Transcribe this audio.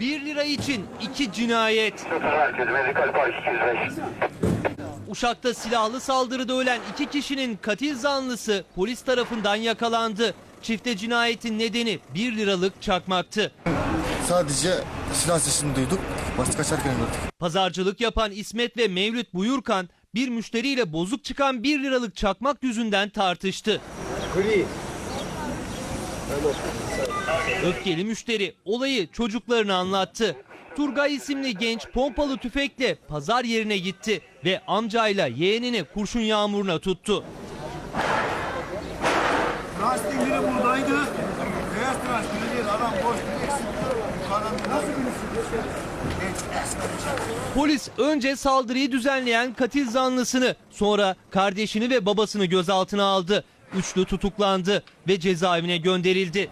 1 lira için iki cinayet. Herkes medikal park 205. Uşak'ta silahlı saldırıda ölen iki kişinin katil zanlısı polis tarafından yakalandı. Çifte cinayetin nedeni 1 liralık çakmaktı. Sadece silah sesini duyduk. Başka kaçarken gördük. Pazarcılık yapan İsmet ve Mevlüt Buyurkan bir müşteriyle bozuk çıkan 1 liralık çakmak yüzünden tartıştı. Öfkeli müşteri olayı çocuklarına anlattı. Turgay isimli genç pompalı tüfekle pazar yerine gitti ve amcayla yeğenini kurşun yağmuruna tuttu. Lastik biri buradaydı. Beyaz biri değil. Adam boş Polis önce saldırıyı düzenleyen katil zanlısını sonra kardeşini ve babasını gözaltına aldı. Üçlü tutuklandı ve cezaevine gönderildi.